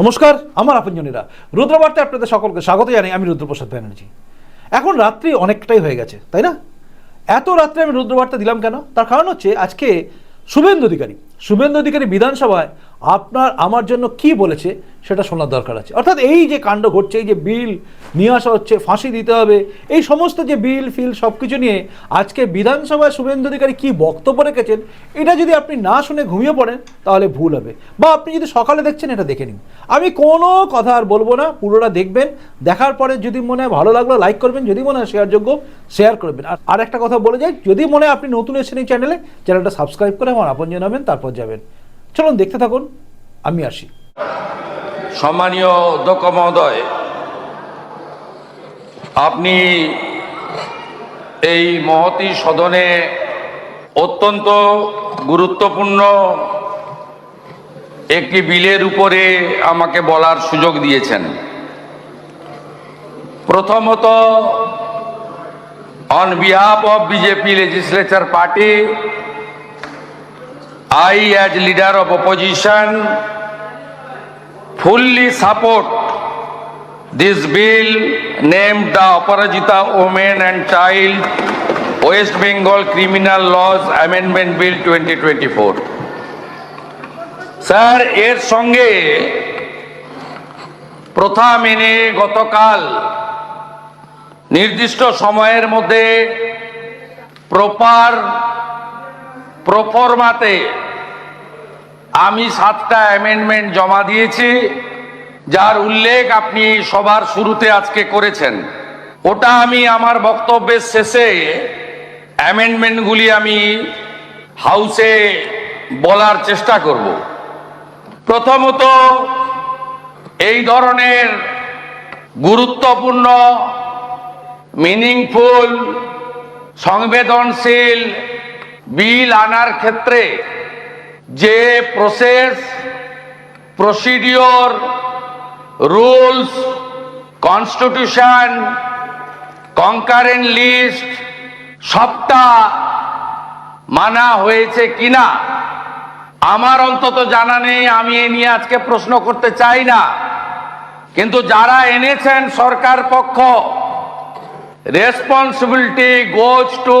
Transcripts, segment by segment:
নমস্কার, আমার আপনজনেরা। রুদ্রবার্তে আপনাদের সকলকে স্বাগত জানি আমি রুদ্রপ্রসাদ ব্যানার্জি। এখন রাত্রি অনেকটাই হয়ে গেছে, তাই না? এত রাত্রে আমি রুদ্রবার্তা দিলাম কেন? তার কারণ হচ্ছে আজকে শুভেন্দু অধিকারী শুভেন্দু অধিকারী বিধানসভায় আপনার, আমার জন্য কি বলেছে, সেটা শোনার দরকার আছে। অর্থাৎ এই যে কাণ্ড ঘটছে, এই যে বিল নিয়ে আসা হচ্ছে, ফাঁসি দিতে হবে, এই সমস্ত যে বিল, ফিল সব কিছু নিয়ে আজকে বিধানসভায় শুভেন্দু অধিকারী কী বক্তব্য রেখেছেন, এটা যদি আপনি না শুনে ঘুমিয়ে পড়েন, তাহলে ভুল হবে। বা আপনি যদি সকালে দেখছেন, এটা দেখে নিন। আমি কোনো কথা আর বলব না, পুরোটা দেখবেন, দেখার পরে যদি মনে হয় ভালো লাগল লাইক করবেন, যদি মনে হয় শেয়ারযোগ্য শেয়ার করবেন। আর আর একটা কথা বলে যাই, যদি মনে হয় আপনি নতুন এসেছেন এই চ্যানেলে চ্যানেলটা সাবস্ক্রাইব করে আমার আপন জানাবেন তারপর যাবেন। চলুন দেখতে থাকুন, আমি আসি। সম্মানীয় অধ্যক্ষ মহোদয়, আপনি এই মহতি সদনে অত্যন্ত গুরুত্বপূর্ণ একটি বিলের উপরে আমাকে বলার সুযোগ দিয়েছেন। প্রথমত on behalf of BJP legislature party I, as leader of opposition, fully support this bill named the Aparajita Women and Child West Bengal Criminal Laws Amendment Bill 2024. Sir এর সঙ্গে প্রথা মেনে গতকাল নির্দিষ্ট সময়ের মধ্যে প্রপার প্রফরমাতে আমি সাতটা অ্যামেন্ডমেন্ট জমা দিয়েছি, যার উল্লেখ আপনি সবার শুরুতে আজকে করেছেন। ওটা আমি আমার বক্তব্যের শেষে অ্যামেন্ডমেন্টগুলি আমি হাউসে বলার চেষ্টা করব। প্রথমত, এই ধরনের গুরুত্বপূর্ণ মিনিংফুল সংবেদনশীল বিল আনার ক্ষেত্রে যে process procedure rules constitution concurrent list সবটা মানা হয়েছে কিনা, আমার অন্তত জানা নেই, আমি এ নিয়ে আজকে প্রশ্ন করতে চাই না। কিন্তু যারা এনেছেন সরকার পক্ষ responsibility goes to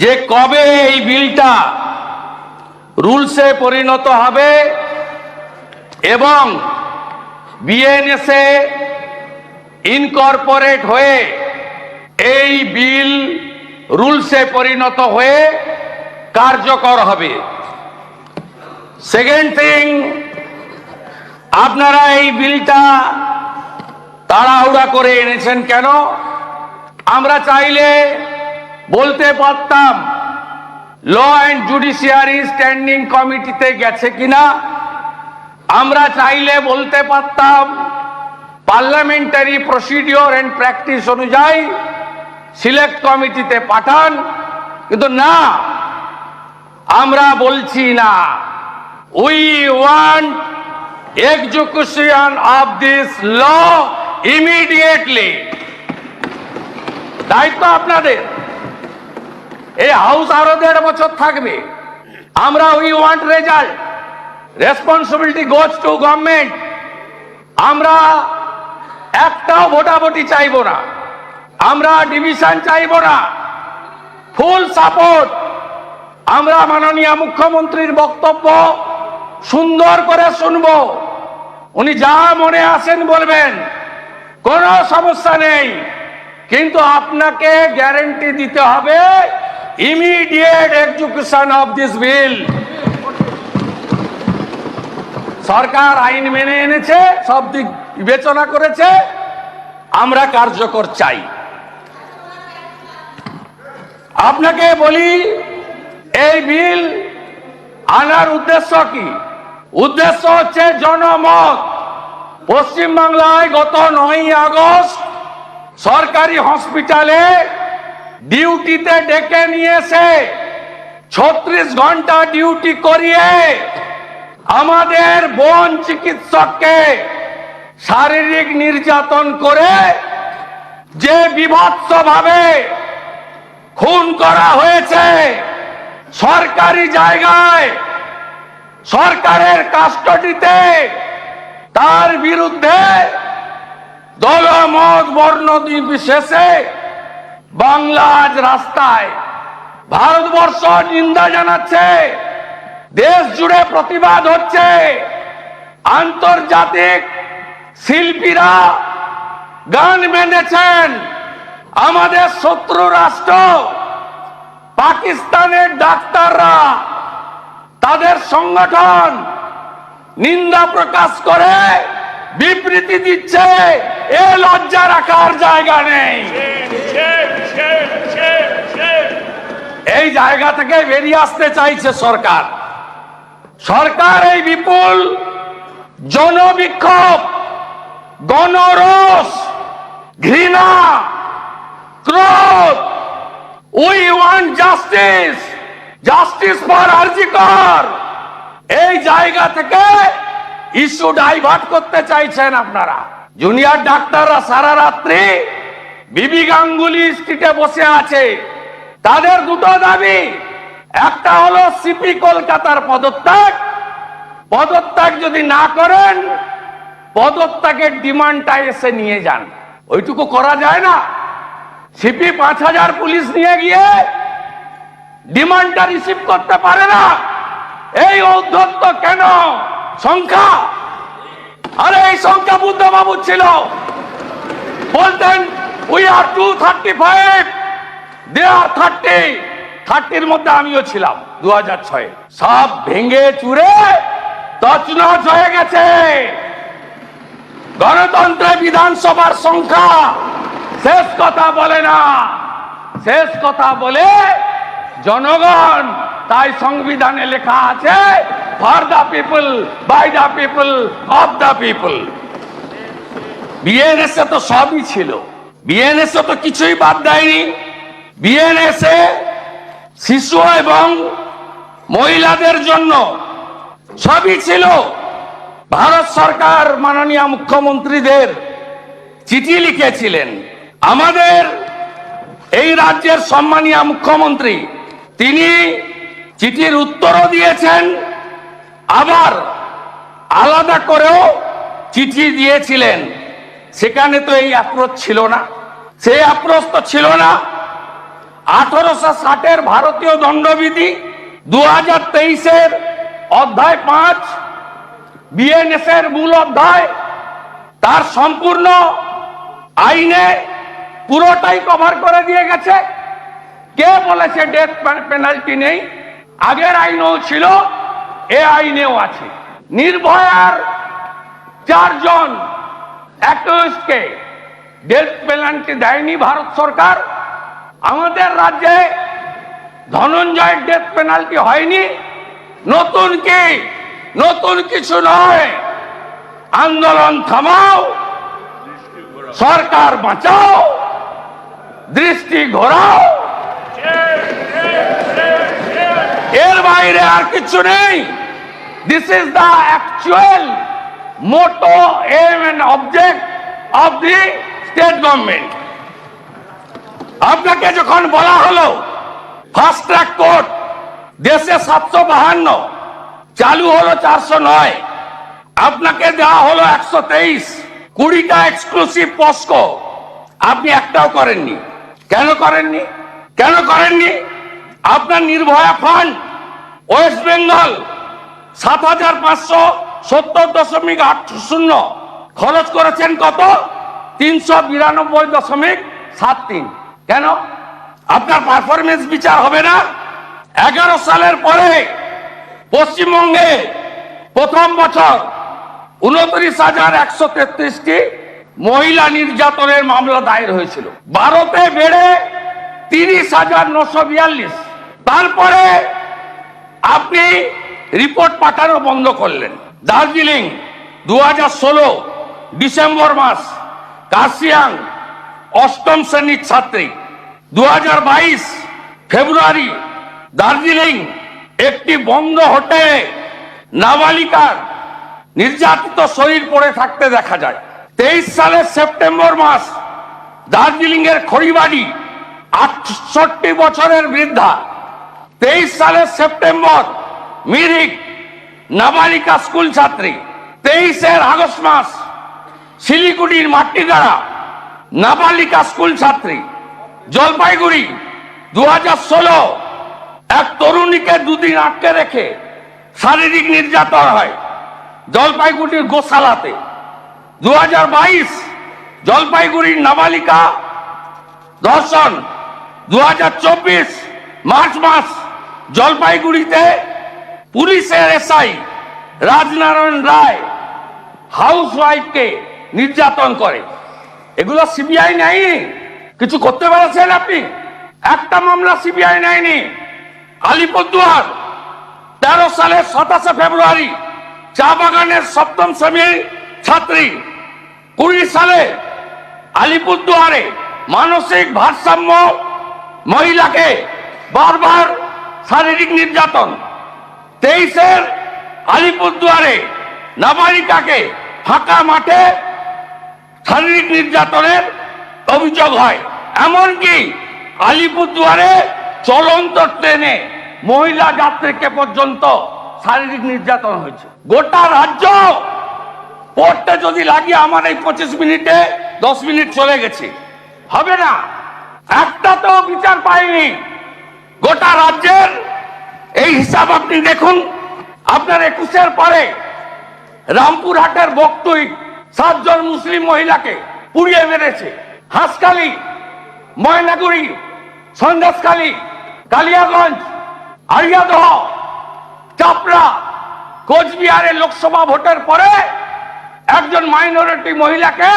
যে কবে এই বিলটা রুলসে পরিণত হবে এবং বিএনএসএ ইনকর্পোরেট হয়ে এই বিল রুলসে পরিণত হয়ে কার্যকর হবে। সেকেন্ড থিং, আপনারা এই বিলটা তাড়াহুড়া করে এনেছেন কেন? আমরা চাইলে বলতে পারতাম ল অ্যান্ড জুডিশিয়ারি স্ট্যান্ডিং কমিটিতে গেছে কিনা, আমরা চাইলে বলতে পারতাম পার্লামেন্টারি প্রসিডিওর অ্যান্ড প্র্যাকটিস অনুযায়ী সিলেক্ট কমিটিতে পাঠান, কিন্তু না, আমরা বলছি না। We want execution of this law immediately দায়িত্ব আপনাদের। এই হাউস আরও দেড় বছর থাকবে। আমরা we want result responsibility goes to government আমরা একটাও ভোটাভুটি চাইব না। আমরা ডিভিশন চাইব না। ফুল সাপোর্ট আমরা মাননীয় মুখ্যমন্ত্রীর বক্তব্য সুন্দর করে শুনব। উনি যা মনে আসেন বলবেন। কোনো সমস্যা নেই। কিন্তু আপনাকে গ্যারেন্টি দিতে হবে immediate execution of this bill সরকার আইন মেনে এনেছে, সব দিক বিবেচনা করেছে। আমরা কার্যকর চাই। আপনাকে বলি, এই বিল আনার উদ্দেশ্য কি? উদ্দেশ্য হচ্ছে জনমত। পশ্চিমবাংলায় গত নয় আগস্ট সরকারি হসপিটালে ডিউটিতে ডেকে নিয়েছে। ছত্রিশ ঘণ্টা ডিউটি করিয়ে আমাদের বন চিকিৎসককে শারীরিক নির্যাতন করে যে বিভৎস ভাবে খুন করা হয়েছে, সরকারি জায়গায়, সরকারের কাস্টডিতে, তার বিরুদ্ধে দলমত বর্ণ বিশেষে বাংলা আজ রাস্তায় ভারতবর্ষ নিন্দা জানাচ্ছে, দেশ জুড়ে প্রতিবাদ হচ্ছে, আন্তর্জাতিক শিল্পীরা গান বেঁধেছেন আমাদের শত্রু রাষ্ট্র, পাকিস্তানের ডাক্তাররা, তাদের সংগঠন নিন্দা প্রকাশ করে বিবৃতি দিচ্ছে, এ লজ্জা রাখার জায়গা নেই। এই জায়গা থেকে বেরিয়ে আসতে চাইছে সরকার। সরকার এই বিপুল জনবিক্ষোভ, গণরোষ, ঘৃণা, ক্রোধ, we want justice justice for RG Kar এই জায়গা থেকে ইস্যু ডাইভার্ট করতে চাইছেন আপনারা। জুনিয়র ডাক্তাররা সারা রাত্রি বিবি গাঙ্গুলি স্ট্রিটে বসে আছে। তাদের দুটো দাবি, একটা হলো সিপি কলকাতার পদত্যাগ পদত্যাগ যদি না করেন, পদত্যাগের ডিমান্ডটা এসে নিয়ে যান। ওইটুকু করা যায় না। সিপি পাঁচ হাজার পুলিশ নিয়ে গিয়ে ডিমান্ডটা রিসিভ করতে পারে না। এই ঔদ্ধত্য কেন? সংখ্যা? আরে, এই সংখ্যা বুদ্ধবাবু ছিল। বলতেন we are two thirty five they are thirty থার্টির মধ্যে আমিও ছিলাম দু হাজার ছয়ে। সব ভেঙে চুরে তছনছ হয়ে গেছে। গণতন্ত্রে বিধানসভার সংখ্যা শেষ কথা বলে না। শেষ কথা বলে জনগণ, তাই সংবিধানে লেখা আছে for the people by the people of the people BNSA তো সবই ছিল। বিএনএসএ তো কিছুই বাদ দেয়নি। বিএনএসএ শিশু এবং মহিলাদের জন্য সবই ছিল। ভারত সরকার মাননীয় মুখ্যমন্ত্রীদের চিঠি লিখেছিলেন। আমাদের এই রাজ্যের সম্মানীয় মুখ্যমন্ত্রী, তিনি চিঠির উত্তরও দিয়েছেন, আবার আলাদা করেও চিঠি দিয়েছিলেন। সেখানে তো এই অ্যাপ্রোচ ছিল না। সেই আপ্রস্ত ছিল না। আঠারোশো ষাটের ভারতীয় দণ্ডবিধি দু হাজার তেইশের অধ্যায় পাঁচ বিএনএস এর মূল অধ্যায়, তার সম্পূর্ণ আইনে পুরোটাই কভার করে দিয়ে গেছে। কে বলেছে ডেথ পেনাল্টি নেই? আগের আইনও ছিল, এ আইনেও আছে। নির্ভয়ার চারজন অ্যাকিউজকে ডেথ পেনাল্টি দেয়নি ভারত সরকার। আমাদের রাজ্যে ধনঞ্জয়ের ডেথ পেনাল্টি হয়নি। নতুন কি? নতুন কিছু নয়। আন্দোলন থামাও, সরকার বাঁচাও, দৃষ্টি ঘোরাও। এর বাইরে আর কিছু নেই। This is the actual motto aim and object of the state government, আপনাকে যখন বলা হলো ফাস্ট ট্র্যাক কোর্ট দেশে সাতশো বাহান্ন, চালু হলো চারশো নয়, আপনাকে দেওয়া হলো একশো তেইশ, কুড়িটা এক্সক্লুসিভ পস্কো আপনি একটাও করেননি। কেন করেননি? কেন করেননি? আপনার নির্ভয়া ফান্ড ওয়েস্ট বেঙ্গল সাত হাজার পাঁচশো সত্তর দশমিক আট শূন্য, খরচ করেছেন কত? তিনশো বিরানব্বই দশমিক সাত তিন। কেন? আপনার পারফরমেন্স বিচার হবে না। এগারো সালের পরে পশ্চিমবঙ্গে প্রথম বছর উনত্রিশ হাজার একশো তেত্রিশটি মহিলা নির্যাতনের মামলা দায়ের হয়েছিল। ভারতে বেড়ে তিরিশ হাজার নশো বিয়াল্লিশ। তারপরে আপনি রিপোর্ট পাঠানো বন্ধ করলেন। দার্জিলিং দু ডিসেম্বর মাস কার্সিয়াং অষ্টম শ্রেণির ছাত্রী, দুহাজার বাইশ ফেব্রুয়ারি দার্জিলিং, একটি বন্ধ হোটেলে নাবালিকার নির্যাতিত শরীর পড়ে থাকতে দেখা যায়। তেইশ সালের সেপ্টেম্বর মাস দার্জিলিং এর খড়িবাড়ি, আটষট্টি বছরের বৃদ্ধা। তেইশ সালের সেপ্টেম্বর, মিরিক, নাবালিকা স্কুল ছাত্রী। তেইশের আগস্ট মাস শিলিগুড়ির মাটিগাড়া নাবালিকা স্কুল ছাত্রী, জলপাইগুড়ি দু ষোলো। এক তরুণীকে দুদিন আটকে রেখে শারীরিক নির্যাতন হয় জলপাইগুড়ির গোশালাতে। দু বাইশ, জলপাইগুড়ির নাবালিকা ধর্ষণ। দু চব্বিশ, মার্চ মাস, জলপাইগুড়িতে পুলিশের এসআই রাজনারায়ণ রায় হাউস ওয়াইফকে নির্যাতন করে। এগুলো সিবিআই নেয়নি। কিছু করতে পেরেছেন আপনি? একটা মামলা সিবিআই নেয়নি। আলিপুরদুয়ার, তেরো সালের সাতাশে ফেব্রুয়ারি, চা বাগানের সপ্তম শ্রেণির ছাত্রী, কুড়ি সালে আলিপুরদুয়ারে মানসিক ভারসাম্য মহিলাকে বারবার শারীরিক নির্যাতন। তেইশের আলিপুরদুয়ারে নাবালিকাকে ফাঁকা মাঠে শারীরিক নির্যাতনের অভিযোগ হয়। এমনকি আলিপুরদুয়ারে চলন্ত ট্রেনে মহিলা যাত্রীকে পর্যন্ত শারীরিক নির্যাতন হয়েছে। গোটা রাজ্য পড়তে যদি লাগে আমার এই পঁচিশ মিনিটে দশ মিনিট চলে গেছে। হবে না। একটা তো বিচার পাইনি। গোটা রাজ্যের এই হিসাব আপনি দেখুন। আপনার একুশের পরে রামপুরহাটের বক্তুই সাতজন মুসলিম মহিলাকে পুড়িয়ে মেরেছে। হাঁসখালি, ময়নাগুড়ি, সন্দেশখালী, কালিয়াগঞ্জ আরিয়াদহ চাপড়া কোচবিহারের লোকসভা ভোটের পরে একজন মাইনরিটি মহিলাকে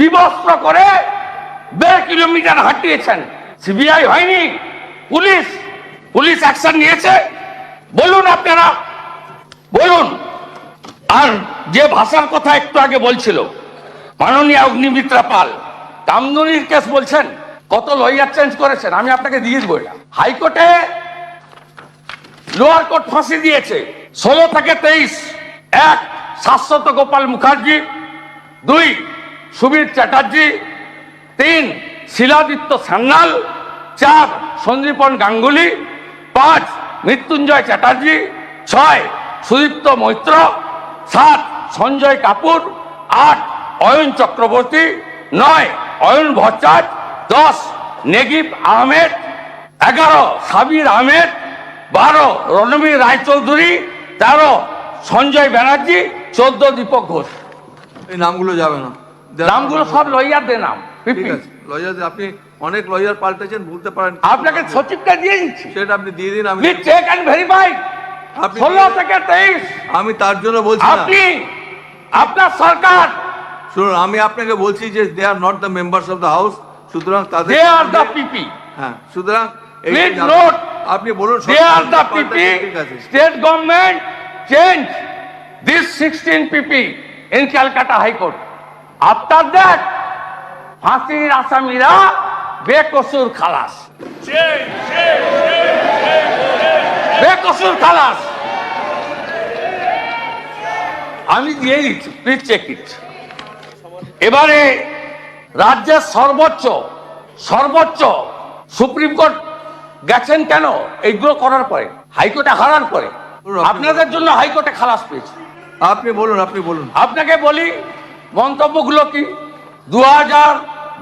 বিবস্ত্র করে দেড় কিলোমিটার হাঁটিয়েছেন। সিবিআই হয়নি, পুলিশ পুলিশ অ্যাকশন নিয়েছে। বলুন আপনারা, বলুন। আর যে ভাষার কথা একটু আগে বলছিল, মাননীয় অগ্নিমিত্রা পাল কামদুনির কেস বলছেন, কত লয়ার চেঞ্জ করেছেন, আমি আপনাকে দিয়ে দেবো এটা। হাইকোর্টে লোয়ার কোর্ট ফাঁসি দিয়েছে, ষোলো থেকে তেইশ, এক, শাশ্বত গোপাল মুখার্জি, দুই, সুবীর চ্যাটার্জি, তিন, শিলাদিত্য সান্যাল, চার সন্দীপন গাঙ্গুলি, পাঁচ, মৃত্যুঞ্জয় চ্যাটার্জি, ছয়, সুদীপ্ত মৈত্র সাত সঞ্জয় কাপুর আট অয়ন চক্রবর্তী নয় অয়ন ভট্টাচ দশ নেগিব আহমেদ এগারো সাবির আহমেদ বারো রণবীর রায়চৌধুরী তেরো সঞ্জয় ব্যানার্জি চোদ্দ দীপক ঘোষ। এই নামগুলো যাবে না। নামগুলো সব লইয়ারদের নাম ঠিক আছে লয়ার আপনি অনেক লয়ার পাল্টেছেন ভুলতে পারেন আপনাকে সচিবটা দিয়ে দিচ্ছি। সেটা আপনি দিয়ে দিন আমি চেক অ্যান্ড ভেরিফাই ষোলো থেকে তেইশ। আমি তার জন্য বলছি আপনি আপনার সরকার। শুনুন আমি আপনাকে বলছি যে they are not the members of the house সুতরাং তাদের দে আর দ্য পিপি হ্যাঁ সুতরাং যে- note, আপনি বলুন they are the PP state government change this sixteen PP in Calcutta high court after that ফাঁসির আসামিরা বেকসুর খালাস। বেকসুর খালাস। আমি দিয়ে দিচ্ছি প্লিজ চেক ইট এবারে রাজ্যের সর্বোচ্চ সর্বোচ্চ সুপ্রিম কোর্ট গেছেন কেন? এইগুলো করার পরে হাইকোর্টে হারার পরে। আপনাদের জন্য হাইকোর্টে খালাস পেয়েছে। আপনি বলুন আপনি বলুন। আপনাকে বলি মন্তব্যগুলো কি? দু হাজার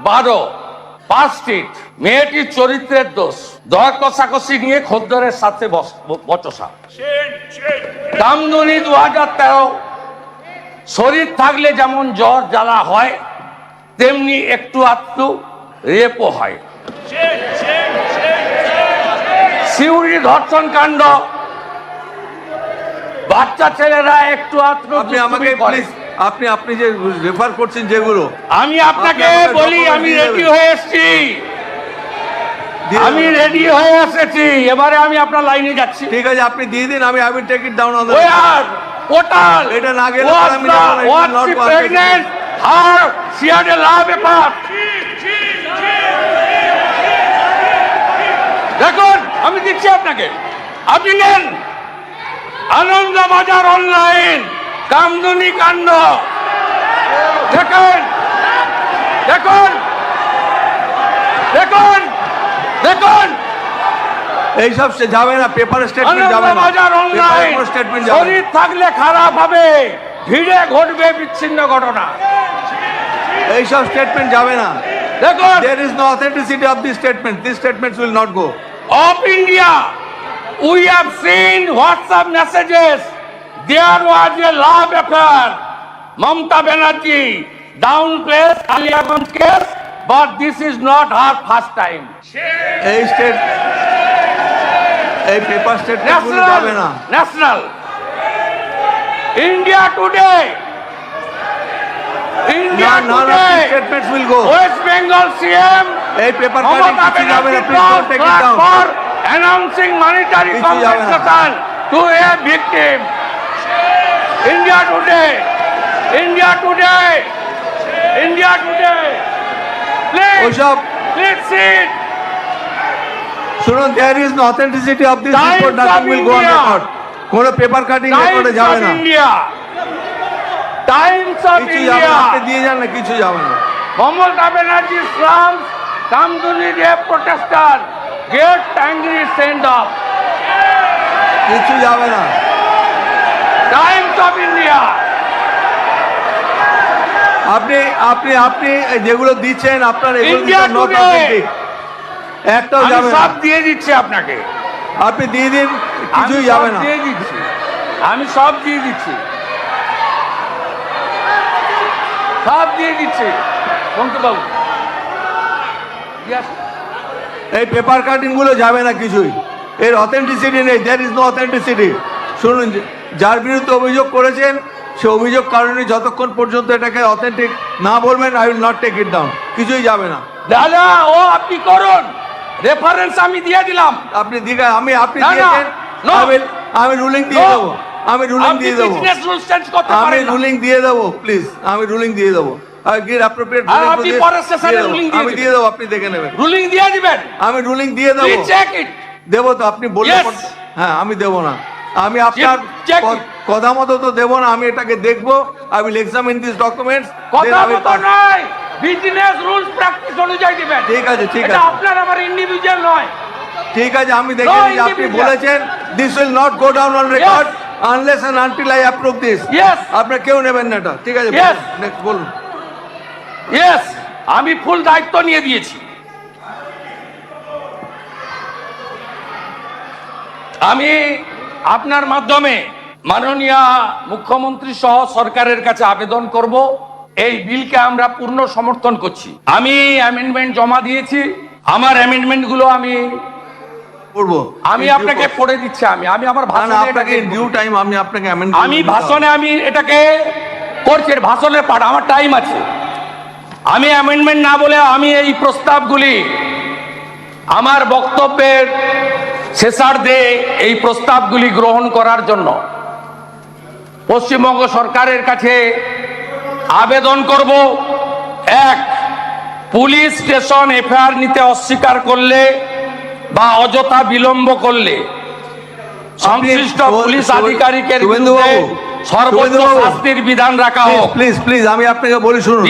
বারো পাঁচ স্ট্রিট মেয়েটির চরিত্রের দোষ। দর কষাকষি নিয়ে খদ্দরের সাথে বচসা। কামদুনি দু হাজার তেরো। শরীর থাকলে যেমন জ্বর জ্বালা হয় তেমনি একটু আধটু রেপও হয়। সিউড়ি ধর্ষণ কাণ্ড। বাচ্চা ছেলেরা একটু আধটু আপনি আমাকে আপনি আপনি যে রেফার করছেন যেগুলো আমি আপনাকে বলি আমি রেডি হয়ে এসেছি। আমি রেডি হয়ে এসেছি। এবারে আমি আপনার লাইনে যাচ্ছি। ঠিক আছে আপনি দিয়ে দিন আমি I will take it down on our portal এটা না গেলে আমি যাব না, it will not work. R she had a love paper দেখুন আমি দিচ্ছি আপনাকে। আপনি নেন। আনন্দ বাজার অনলাইন কামদুনি কাণ্ড। দেখুন দেখুন দেখুন দেখুন। এইসব সে যাবে না পেপার স্টেটমেন্ট যাবে না। বাজার অনলাইন স্টেটমেন্ট যাবে শরীর থাকলে খারাপ হবে ভিড়ে ঘটবে বিচ্ছিন্ন ঘটনা। এইসব স্টেটমেন্ট যাবে না। দেখুন। There is no authenticity of these statements these statements will not go. Of India, we have seen WhatsApp messages. There was a love affair. Mamta Banerjee downplays Aliaganj case, but this is not her first time. এই state এই paper স্টেটমেন্টগুলো যাবে না National, national. India today. India none of these today. will go West Bengal CM এই paper cutting কিছু যাবে না please take it down for announcing monetary কিছু যাবে না। compensation to a victim. India today, India today, India today. Please, ওসব please sit. শুনুন there is no authenticity of this Times report of nothing will go on India. Record কোন paper cutting রেকর্ডে Times যাবে of না India. Times of কিছু যাবে না আপনি India. দিয়ে যান না কিছু যাবে না Mamata Banerjee slums Kamduni rape protester get angry send off. কিছু যাবে না Times আপনি আপনি আপনি যেগুলো দিচ্ছেন আপনার এগুলো একটাও যাবে সব দিয়ে দিচ্ছি আপনাকে। আপনি দিয়ে দিন কিছুই যাবে না। দিয়ে দিচ্ছি। আমি সব দিয়ে দিচ্ছি। সব দিয়ে দিচ্ছি। এই পেপার কাটিংগুলো যাবে না কিছুই। এর অথেন্টিসিটি নেই দেয়ার ইজ নো অথেন্টিসিটি শুনুন যে- যার বিরুদ্ধে অভিযোগ করেছেন সে অভিযোগ কারণে যতক্ষণ পর্যন্ত এটাকে অথেন্টিক না বলবেন I will not take it down কিছুই যাবে না। দাদা ও আপনি করুন। রেফারেন্স আমি দিয়ে দিলাম। আপনি দিঘা আমি আপনি দিয়েছেন আমি রুলিং দিয়ে দেবো। আমি রুলিং দিয়ে দেবো। আমি রুলিং দিয়ে দেবো প্লিজ আমি রুলিং দিয়ে দেবো। আমি দিয়ে দেবো আপনি দেখে নেবেন। রুলিং দিয়ে দিবেন। আমি রুলিং দিয়ে দেবো। তো আপনি হ্যাঁ আমি দেবো না। আমি আপনার কথা মতো তো দেবো না আমি এটাকে দেখব I will examine this documents কথা মতো নয় বিজনেস রুলস প্র্যাকটিস অনুযায়ী দিবেন ঠিক আছে, ঠিক আছে। আপনার আমার ইন্ডিভিজুয়াল নয়। ঠিক আছে আমি দেখে নিই আপনি বলেছেন this will not go down on record unless and until I approve this. আপনার কেউ নেবেন না এটা ঠিক আছে. নেক্সট বলুন ইয়েস আমি ফুল দায়িত্ব নিয়ে দিয়েছি। আমি আপনার মাধ্যমে মাননীয় মুখ্যমন্ত্রী সহ সরকারের কাছে আবেদন করব। এই বিলকে আমরা পূর্ণ সমর্থন করছি। আমি অ্যামেন্ডমেন্ট জমা দিয়েছি। আমার অ্যামেন্ডমেন্টগুলো আমি করব। আমি আপনাকে পড়ে দিচ্ছি আমি। আমি আমার ভাষণে এটাকে- ডিউ টাইম আমি আপনাকে আমি। ভাষণে আমি এটাকে করছি ভাষণের পাঠ আমার টাইম আছে। আমি অ্যামেন্ডমেন্ট না বলে আমি এই প্রস্তাবগুলি আমার বক্তব্যের শেষার্ধে এই প্রস্তাবগুলি গ্রহণ করার জন্য পশ্চিমবঙ্গ সরকারের কাছে আবেদন করব এক পুলিশ স্টেশন এফআইআর নিতে অস্বীকার করলে বা অযথা বিলম্ব করলে সংশ্লিষ্ট পুলিশ আধিকারিকের বিরুদ্ধে সর্বোচ্চ শুভেন্দু শাস্তির বিধান রাখা হোক। প্লিজ প্লিজ আমি আপনাকে বলি শুনুন।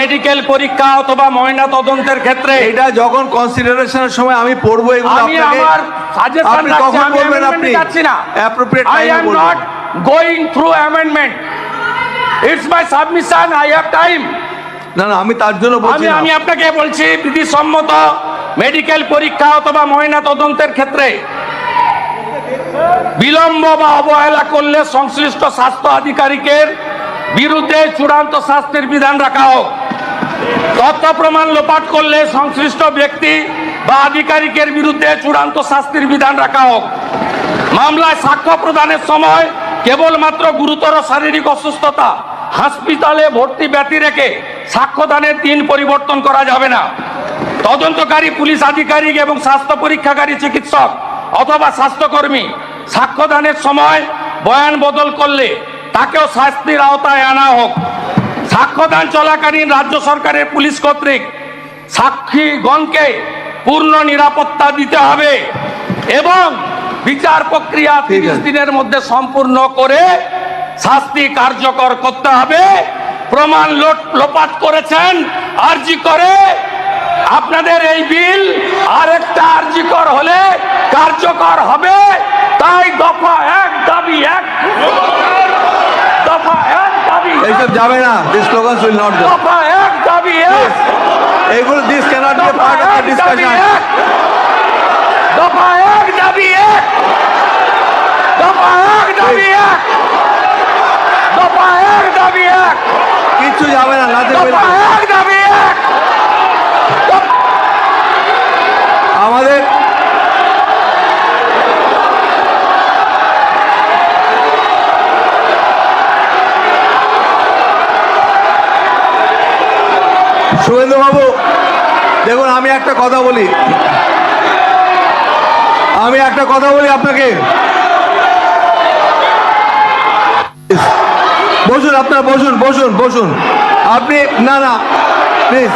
মেডিকেল পরীক্ষা অথবা ময়না তদন্তের ক্ষেত্রে এটা যখন কনসিডারেশনের সময় আমি পড়ব এগুলো আমি আপনাকে আপনি কখন বলবেন আপনি amendment যাচ্ছি না। অ্যাপ্রোপ্রিয়েট আই টাইমে am not going through amendment it's my submission I have time না না আমি তার জন্য বলছি আমি আপনাকে বলছি বিধিসম্মত মেডিকেল পরীক্ষা অথবা ময়না তদন্তের ক্ষেত্রে বিলম্ব বা অবহেলা করলে সংশ্লিষ্ট স্বাস্থ্য আধিকারিকের বিরুদ্ধে চূড়ান্ত শাস্তির বিধান রাখা হোক। তথ্য প্রমাণ লোপাট করলে সংশ্লিষ্ট ব্যক্তি বা আধিকারিকের বিরুদ্ধে চূড়ান্ত শাস্তির বিধান রাখা হোক। মামলায় সাক্ষ্য প্রদানের সময় কেবলমাত্র গুরুতর শারীরিক অসুস্থতা, হাসপাতালে ভর্তি ব্যতি রেখে সাক্ষ্যদানের দিন পরিবর্তন করা যাবে না। তদন্তকারী পুলিশ আধিকারিক এবং স্বাস্থ্য পরীক্ষাকারী চিকিৎসক অথবা স্বাস্থ্যকর্মী সাক্ষ্যদানের সময় বয়ান বদল করলে তাকেও শাস্তির আওতায় আনা হোক। সাক্ষ্যদান চলাকালীন রাজ্য সরকারের পুলিশ কর্তৃক সাক্ষীগণকে পূর্ণ নিরাপত্তা দিতে হবে এবং বিচার প্রক্রিয়া তিরিশ দিনের মধ্যে সম্পূর্ণ করে শাস্তি কার্যকর করতে হবে। প্রমাণ লোপাট করেছেন আরজি করে আপনাদের এই বিল আরেকটা আরজিকর হলে কার্যকর হবে। তাই দফা এক দাবি এক। দফা এক দাবি এইসব যাবে না this slogans will not go দফা এক দাবি এক। এইগুলো this cannot be part of the discussion দফা এক দাবি এক। দফা এক দাবি এক। দফা এক দাবি এক। কিচ্ছু যাবে না দফা এক দাবি আমি একটা কথা বলি। আমি একটা কথা বলি আপনাকে। বসুন, আপনার বসুন বসুন বসুন। আপনি, না না প্লিজ